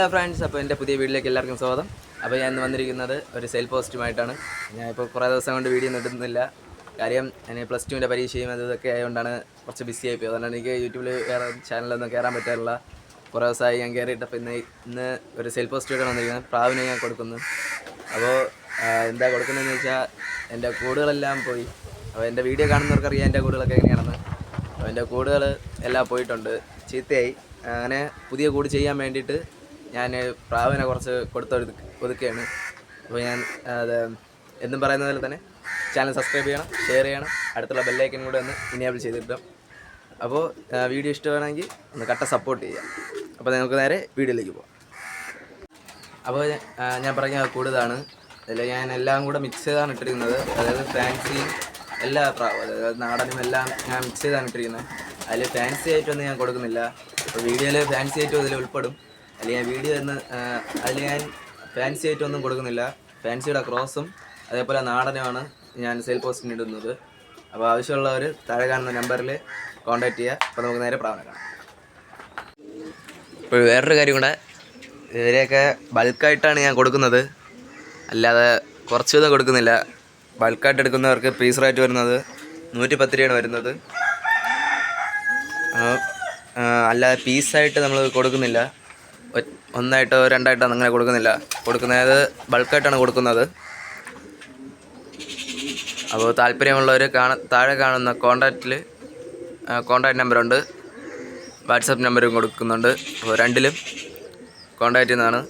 Hello friends അപ്പോൾ എന്റെ പുതിയ വീട്ടിലേക്ക് എല്ലാവർക്കും സ്വാഗതം. അപ്പോൾ ഞാൻ ഇന്ന് വന്നിരിക്കുന്നത് ഒരു സെയിൽ പോസ്റ്റുമായിട്ടാണ് ഞാൻ ഇപ്പോൾ കുറേ ദിവസം കൊണ്ട് വീഡിയോ നിട്ടുന്നില്ല കാര്യം ഞാൻ പ്ലസ് ടുവിന്റെ പരീക്ഷയും അത് ഇതൊക്കെ ആയതുകൊണ്ടാണ് കുറച്ച് ബിസി ആയി പോയത്. അതുകൊണ്ടാണ് എനിക്ക് യൂട്യൂബിൽ വേറെ ചാനലൊന്നും കയറാൻ പറ്റാറില്ല. കുറേ ദിവസമായി ഞാൻ കയറിയിട്ടപ്പോൾ ഇന്ന് ഇന്ന് ഒരു സെയിൽ പോസ്റ്റുമായിട്ടാണ് വന്നിരിക്കുന്നത്. പ്രാവിനെ ഞാൻ കൊടുക്കുന്നു. അപ്പോൾ എന്താ കൊടുക്കുന്നതെന്ന് വെച്ചാൽ എന്റെ കൂടുകളെല്ലാം പോയി. അപ്പോൾ എന്റെ വീഡിയോ കാണുന്നവർക്കറിയാം എന്റെ കൂടുകളൊക്കെ എങ്ങനെയാണെന്ന്. അപ്പോൾ എന്റെ കൂടുകൾ എല്ലാം പോയിട്ടുണ്ട്. ചീത്തയായി. അങ്ങനെ പുതിയ കൂട് ചെയ്യാൻ വേണ്ടിയിട്ട് ഞാൻ പ്രാവിനെ കുറച്ച് കൊടുത്തൊരു ഒതുക്കുകയാണ്. അപ്പോൾ ഞാൻ അത് എന്നും പറയുന്ന പോലെ തന്നെ ചാനൽ സബ്സ്ക്രൈബ് ചെയ്യണം ഷെയർ ചെയ്യണം അടുത്തുള്ള ബെല്ലൈക്കൻ കൂടെ ഒന്ന് ഇനിയാബിൾ ചെയ്തിട്ടും അപ്പോൾ വീഡിയോ ഇഷ്ടമാണെങ്കിൽ ഒന്ന് കട്ട സപ്പോർട്ട് ചെയ്യാം അപ്പോൾ നമുക്ക് നേരെ വീഡിയോയിലേക്ക് പോകാം അപ്പോൾ ഞാൻ പറഞ്ഞ കൂടുതലാണ്. അതിൽ ഞാൻ എല്ലാം കൂടെ മിക്സ് ചെയ്താണ് ഇട്ടിരിക്കുന്നത്. അതായത് ഫാൻസിയും എല്ലാ അതായത് നാടനും എല്ലാം ഞാൻ മിക്സ് ചെയ്താണ് ഇട്ടിരിക്കുന്നത്. അതിൽ ഫാൻസി ആയിട്ടൊന്നും ഞാൻ കൊടുക്കുന്നില്ല. അപ്പോൾ വീഡിയോയിൽ ഫാൻസി ആയിട്ടും അതിൽ ഉൾപ്പെടും. ഞാൻ വീഡിയോ എന്ന് അതിൽ ഞാൻ ഫാൻസി ആയിട്ടൊന്നും കൊടുക്കുന്നില്ല. ഫാൻസിയുടെ ക്രോസും അതേപോലെ നാടനുമാണ് ഞാൻ സെയിൽ പോസ്റ്റിന് ഇടുന്നത്. അപ്പോൾ ആവശ്യമുള്ളവർ താഴെ കാണുന്ന നമ്പറിൽ കോൺടാക്റ്റ് ചെയ്യുക അപ്പോൾ നമുക്ക് നേരെ പ്രാവണ കാണാം. ഇപ്പോൾ വേറൊരു കാര്യം കൂടെ. ഇവരെയൊക്കെ ബൾക്കായിട്ടാണ് ഞാൻ കൊടുക്കുന്നത്. അല്ലാതെ കുറച്ച് വിധം കൊടുക്കുന്നില്ല ബൾക്കായിട്ട് എടുക്കുന്നവർക്ക് പീസ് റേറ്റ് വരുന്നത് നൂറ്റി പത്ത് രൂപയാണ് വരുന്നത് അല്ലാതെ പീസായിട്ട് നമ്മൾ കൊടുക്കുന്നില്ല. ഒന്നായിട്ടോ രണ്ടായിട്ടോ അങ്ങനെ കൊടുക്കുന്നില്ല. കൊടുക്കുന്നത് ബൾക്കായിട്ടാണ് കൊടുക്കുന്നത്. അപ്പോൾ താല്പര്യമുള്ളവർ കാണ താഴെ കാണുന്ന കോണ്ടാക്റ്റിൽ കോണ്ടാക്ട് നമ്പറുണ്ട്. വാട്സപ്പ് നമ്പറും കൊടുക്കുന്നുണ്ട്. അപ്പോൾ രണ്ടിലും കോണ്ടാക്റ്റ് ചെയ്യുന്നതാണ്